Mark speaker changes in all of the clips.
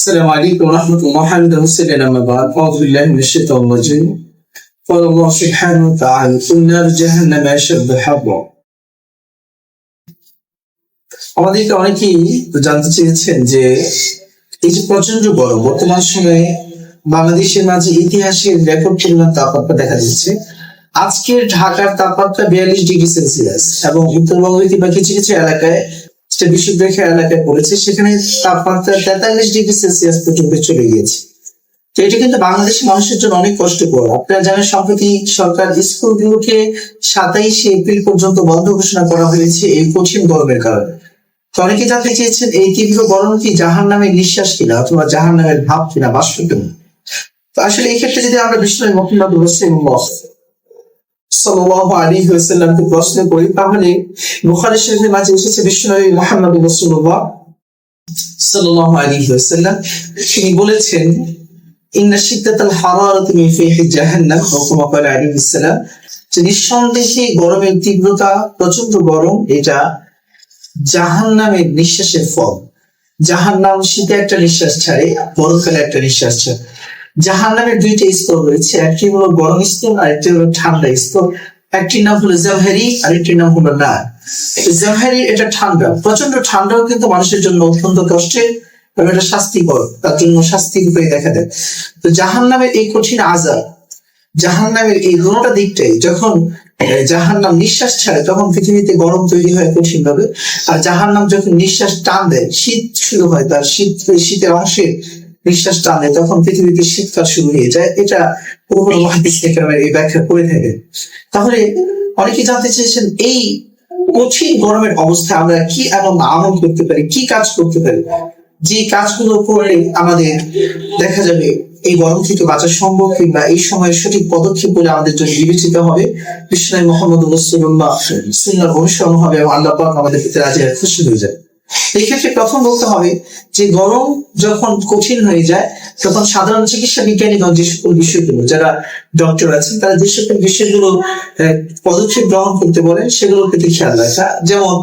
Speaker 1: السلام عليكم ورحمة الله حمدا وسلم أما بعد أعوذ بالله من الشيطان الرجيم قال الله سبحانه وتعالى قل نار جهنم أشد حرا আমাদেরকে অনেকেই তো জানতে চেয়েছেন যে এই যে প্রচন্ড গরম বর্তমান সময়ে বাংলাদেশের মাঝে ইতিহাসের রেকর্ড পরিমাণ তাপমাত্রা দেখা যাচ্ছে আজকের ঢাকার তাপমাত্রা বিয়াল্লিশ ডিগ্রি সেলসিয়াস এবং উত্তরবঙ্গ কিংবা কিছু কিছু এলাকায় যেটা বিশ্বরেখা এলাকায় পড়েছে, সেখানে তাপমাত্রা তেতাল্লিশ ডিগ্রি সেলসিয়াস পর্যন্ত চলে গিয়েছে। তো এটা কিন্তু বাংলাদেশের মানুষের জন্য অনেক কষ্টকর। আপনারা জানেন, সম্প্রতি সরকার স্কুলগুলোকে সাতাইশে এপ্রিল পর্যন্ত বন্ধ ঘোষণা করা হয়েছে এই কঠিন গরমের কারণে। অনেকে জানতে চেয়েছেন, এই তীব্র গরম কি জাহান নামের নিঃশ্বাস কিনা অথবা জাহান নামের ভাব কিনা? বাষ্প কিনা তো আসলে এই ক্ষেত্রে যদি আমরা বিষ্ণু মোহাম্মদ রসুল্লাহ সাল্লাল্লাহু প্রশ্ন করি, তাহলে শরীফের মাঝে এসেছে বিশ্বনবী তিনি বলেছেন, ইন্না জাহান্নাম যে নিঃসন্দেহে গরমের তীব্রতা প্রচণ্ড গরম, এটা জাহান্নামের নিঃশ্বাসের ফল। জাহান্নাম শীতে একটা নিঃশ্বাস ছাড়ে গরমকালে একটা নিঃশ্বাস ছাড়ে। জাহান্নামের দুইটা স্তর রয়েছে। একটি হলো গরম স্তর, আর একটি হলো ঠান্ডা স্তর। একটির নাম হলো জাহারি আর একটির নাম হলো না জাহারি এটা ঠান্ডা। প্রচণ্ড ঠান্ডাও কিন্তু মানুষের জন্য অত্যন্ত কষ্টের এবং এটা শাস্তিকর, তার জন্য শাস্তি রূপে দেখা দেয় তো জাহান এই কঠিন আজাব জাহান এই দুটা দিকটাই, যখন জাহান নিঃশ্বাস ছাড়ে, তখন পৃথিবীতে গরম তৈরি হয় কঠিন ভাবে আর জাহান নাম যখন নিঃশ্বাস টান দেয়, শীত শুরু হয়, তার শীত, শীতের অংশে নিঃশ্বাস টান, তখন পৃথিবীতে শীতকাল শুরু হয়ে যায়। এটা পুরো থেকে এই ব্যাখ্যা করে থাকেন তাহলে অনেকে জানতে চেয়েছেন, এই কঠিন গরমের অবস্থায় আমরা কি এমন আমল করতে পারি, কি কাজ করতে পারি? যে কাজগুলো করে আমাদের দেখা যাবে এই গরম থেকে বাঁচা সম্ভব কিংবা এই সময় সঠিক পদক্ষেপ বলে আমাদের জন্য বিবেচিত হবে। বিষ্ণু মোহাম্মদ রসুল্লাহ, সুন্নার অনুসরণ হবে এবং আল্লাহ আমাদের ক্ষেত্রে রাজি খুশি হয়ে যায় এই ক্ষেত্রে প্রথম বলতে হবে যে গরম যখন কঠিন হয়ে যায়, তখন সাধারণ চিকিৎসা বিজ্ঞানীগণ যে সকল বিষয়গুলো যারা ডক্টর আছেন, তারা যে সকল বিষয়গুলো পদক্ষেপ গ্রহণ করতে বলেন সেগুলোর প্রতি খেয়াল রাখা। যেমন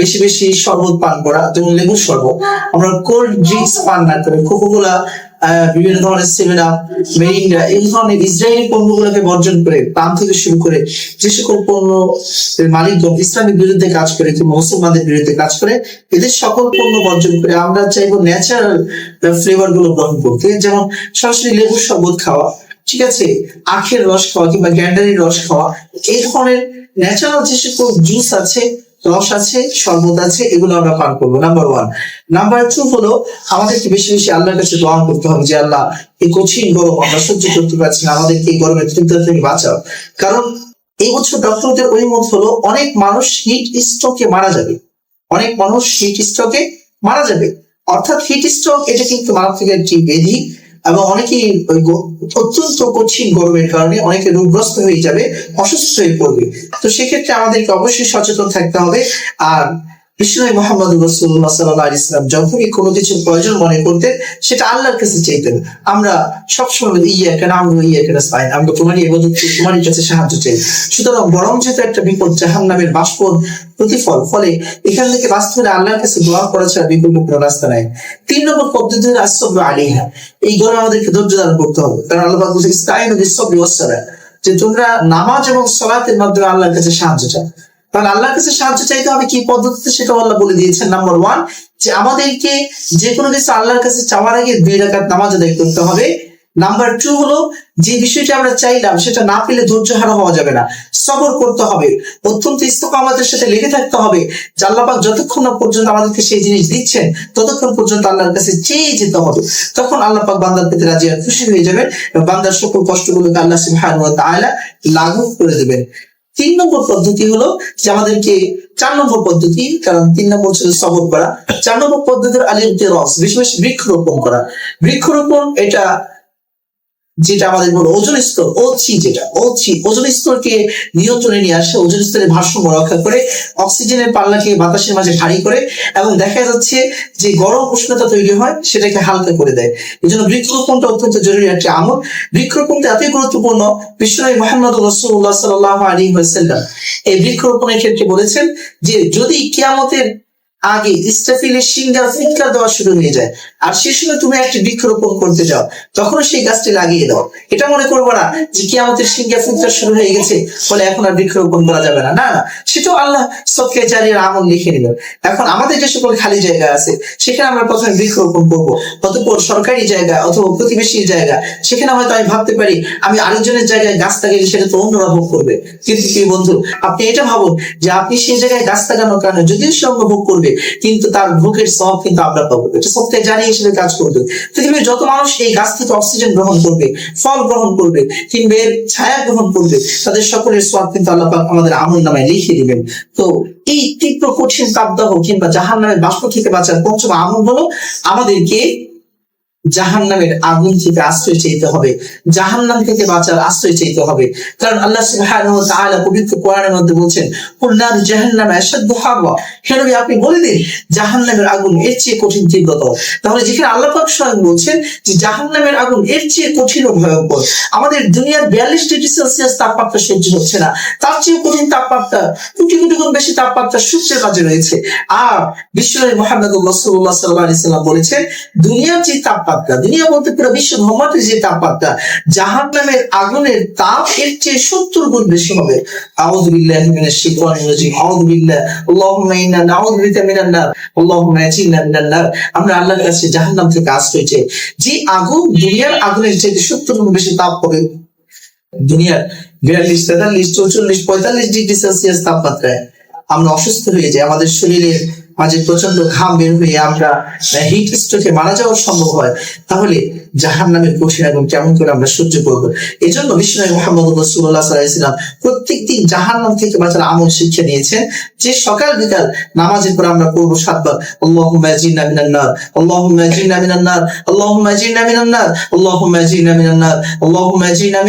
Speaker 1: বেশি বেশি শরবত পান করা, যেমন লেবুর শরবত। আমরা কোল্ড ড্রিঙ্কস পান না করে কোকোকোলা বিভিন্ন ধরনের সেভেন আপ মেরিন্ডা এই ধরনের ইসরায়েলি পণ্যগুলোকে বর্জন করে পান থেকে শুরু করে, যে সকল পণ্য মালিকগণ ইসলামের বিরুদ্ধে কাজ করে কিংবা মুসলমানদের বিরুদ্ধে কাজ করে, এদের সকল পণ্য বর্জন করে আমরা চাইব ন্যাচারাল ফ্লেভারগুলো গ্রহণ করতে। যেমন সরাসরি লেবুর শরবত খাওয়া, ঠিক আছে? আখের রস খাওয়া কিংবা গ্যান্ডারির রস খাওয়া, এই ধরনের ন্যাচারাল যে সকল জুস আছে রস আছে, শরবত আছে, এগুলো আমরা পান করব। নাম্বার ওয়ান নাম্বার টু হলো, আমাদেরকে বেশি বেশি আল্লাহর কাছে দোয়া করতে হবে যে, আল্লাহ, এই কঠিন গরম আমরা সহ্য করতে পারছি না, আমাদেরকে এই গরমের তীব্রতা থেকে বাঁচাও। কারণ এই বছর ডক্টরদের অভিমত হলো, অনেক মানুষ হিট স্ট্রোকে মারা যাবে। অনেক মানুষ হিট স্ট্রোকে মারা যাবে। অর্থাৎ হিট স্ট্রোক এটা কিন্তু মারাত্মক একটি ব্যাধি। এবং অনেকেই ওই অত্যন্ত কঠিন গরমের কারণে অনেকে রোগগ্রস্ত হয়ে যাবে, অসুস্থ হয়ে পড়বে। তো সেক্ষেত্রে আমাদেরকে অবশ্যই সচেতন থাকতে হবে। আর বিষ্ণু মোহাম্মদ রসুল্লাহ সাল্লাহ ইসলাম যখনই কোনো প্রয়োজন মনে করতেন, সেটা আল্লাহর কাছে চাইতেন। আমরা সবসময় ইয়া কেন আমরা ইয়া কেন আমরা তোমারই তোমারই কাছে সাহায্য চাই। সুতরাং বরং যেহেতু একটা বিপদ জাহান নামের প্রতিফল, ফলে এখান থেকে হলে আল্লাহর কাছে দোয়া করা ছাড়া বিকল্প কোনো রাস্তা নাই। তিন নম্বর পদ্ধতি হলো আলিহা এই গরমে আমাদেরকে ধৈর্য ধারণ করতে হবে। কারণ আল্লাহ বলছে ইস্তাইনু যে তোমরা নামাজ এবং সলাতের মাধ্যমে আল্লাহর কাছে সাহায্য চাও। তাহলে আল্লাহর কাছে সাহায্য চাইতে হবে কি পদ্ধতিতে? সেটা আল্লাহ বলে দিয়েছেন নাম্বার ওয়ান যে আমাদেরকে যে কোনো কিছু আল্লাহর কাছে চাওয়ার আগে দুই রাকাত নামাজ আদায় করতে হবে। নাম্বার টু হলো, যে বিষয়টা আমরা চাইলাম, সেটা না পেলে ধৈর্য হারা হওয়া যাবে না। সবর করতে হবে। অত্যন্ত আমাদের সাথে লেগে থাকতে হবে। যে আল্লাহ পাক যতক্ষণ না পর্যন্ত আমাদেরকে সেই জিনিস দিচ্ছেন, ততক্ষণ পর্যন্ত আল্লাহর কাছে চেয়ে যেতে হবে। তখন আল্লাহ পাক বান্দার পেতে রাজি আর খুশি হয়ে যাবেন বান্দার সকল কষ্টগুলোকে আল্লাহ ওয়া তাআলা লাগু করে দেবেন। তিন নম্বর পদ্ধতি হলো যে আমাদেরকে চার নম্বর পদ্ধতি, কারণ তিন নম্বর ছিল সবর করা। চার নম্বর পদ্ধতির আলিম রস, বিশেষ বেশি বৃক্ষরোপণ করা। বৃক্ষরোপণ, এটা যেটা আমাদের বলো ওজন স্তর ওছি যেটা ওছি ওজন স্তরকে নিয়ন্ত্রণে নিয়ে আসে, ওজন স্তরের ভারসাম্য রক্ষা করে, অক্সিজেনের পাল্লাকে বাতাসের মাঝে ভারী করে, এবং দেখা যাচ্ছে যে গরম উষ্ণতা তৈরি হয়, সেটাকে হালকা করে দেয়। এই জন্য বৃক্ষরোপণটা অত্যন্ত জরুরি একটা আমল। বৃক্ষরোপণটা এতই গুরুত্বপূর্ণ বিশ্বনবী মোহাম্মদ রসুল্লাহ সাল্লাহ আলী ওয়াসাল্লাম এই বৃক্ষরোপণের ক্ষেত্রে বলেছেন যে, যদি কিয়ামতের আগে ইস্টাফিলের সিঙ্গার ফিটকার দেওয়া শুরু হয়ে যায়। আর সে সময় তুমি একটি বৃক্ষরোপণ করতে যাও তখন সেই গাছটি লাগিয়ে দাও। এটা মনে করব না যে কি আমাদের সিঙ্গা ফিটকার শুরু হয়ে গেছে বলে এখন আর বৃক্ষরোপণ করা যাবে না। না সেটাও আল্লাহ সবকে জারির আমল লিখে নিল এখন আমাদের যে সকল খালি জায়গা আছে, সেখানে আমরা প্রথমে বৃক্ষরোপণ করব। অতঃপর সরকারি জায়গা অথবা প্রতিবেশী জায়গা, সেখানে হয়তো আমি ভাবতে পারি, আমি আরেকজনের জায়গায় গাছ লাগাইলে সেটা তো অন্যরা ভোগ করবে। কিন্তু বন্ধু, আপনি এটা ভাবুন যে আপনি সেই জায়গায় গাছ লাগানোর কারণে যদিও সে ভোগ করবে কিন্তু তার বুকের সব কিন্তু আমরা পাবো। এটা সত্যি জানি হিসেবে কাজ করবে। পৃথিবীর যত মানুষ এই গাছ থেকে অক্সিজেন গ্রহণ করবে, ফল গ্রহণ করবে, কিংবা এর ছায়া গ্রহণ করবে, তাদের সকলের সব কিন্তু আল্লাহ আমাদের আমল নামায় লিখে দিবেন। তো এই তীব্র কঠিন তাপদাহ কিংবা জাহান নামে বাষ্প থেকে বাঁচার পঞ্চম আমল হলো আমাদেরকে জাহান নামের আগুন থেকে আশ্রয় চাইতে হবে। জাহান নাম থেকে বাঁচার আশ্রয় চাইতে হবে। কারণ আল্লাহ সুবহানাহু ওয়া তাআলা পবিত্র কোরআনের মধ্যে বলছেন, কুল নার জাহান্নাম আশাদ্দু হাররা হে নবী, আপনি বলে দিন, জাহান্নামের আগুন এর চেয়ে কঠিন তীব্রতর। তাহলে যেখানে আল্লাহ পাক স্বয়ং বলছেন যে জাহান্নামের আগুন এর চেয়ে কঠিন ও ভয়ঙ্কর। আমাদের দুনিয়ার বিয়াল্লিশ ডিগ্রি সেলসিয়াস তাপমাত্রা সহ্য হচ্ছে না। তার চেয়ে কঠিন তাপমাত্রা, কোটি কোটি গুণ বেশি তাপমাত্রা সূর্যের মাঝে রয়েছে। আর বিশ্বনবী মোহাম্মদ সাল্লাল্লাহু সাল্লাম বলেছেন, দুনিয়ার যে তাপমাত্রা দুনিয়া বলতে পুরো বিশ্ব ব্রহ্মাণ্ডের যে তাপমাত্রা জাহান নামের আগুনের তাপ এর চেয়ে সত্তর গুণ বেশি হবে। বিল্লাহি নার। নার। আমরা আল্লাহর কাছে থেকে আশ্রয় চাই। যে আগুন দুনিয়ার আগুনের চেয়ে সত্তর গুণ বেশি তাপ হবে। দুনিয়ার বিয়াল্লিশ, তেতাল্লিশ, চৌচল্লিশ, পঁয়তাল্লিশ ডিগ্রি সেলসিয়াস তাপমাত্রায় আমরা অসুস্থ হয়ে যাই। আমাদের শরীরের মাঝে প্রচণ্ড ঘাম বের হয়ে আমরা হিট স্ট্রোকে মারা যাওয়ার সম্ভব হয় তাহলে জাহান নামের কঠিন এবং কেমন করে আমরা সহ্য করব? এই জন্য বিষ্ণু মোহাম্মদ রসুল্লাহ সাল্লাহাম প্রত্যেক দিন জাহান নাম থেকে বাঁচার আমল শিক্ষা নিয়েছেন যে সকাল বিকাল নামাজের পর আমরা করব সাতবার নার আল্লাহুম্মা জিন্না মিনান নার জিন্না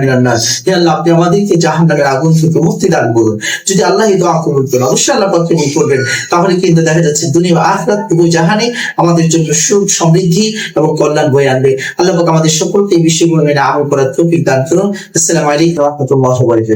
Speaker 1: মিনান হে আল্লাহ, আপনি আমাদেরকে জাহান্নামের আগুন থেকে মুক্তি দান করুন। যদি আল্লাহ এই দোয়া কবুল করেন, অবশ্যই আল্লাহ কবুল করবেন। তাহলে কিন্তু দেখা যাচ্ছে দুনিয়া আখিরাত উভয় জাহানে আমাদের জন্য সুখ, সমৃদ্ধি এবং কল্যাণ বয়ে আনবে। আল্লাহ আমাদের সকলকে এই বিষয়গুলো মেনে আমল করার তৌফিক দান করুন। আসসালামু আলাইকুম। ওয়া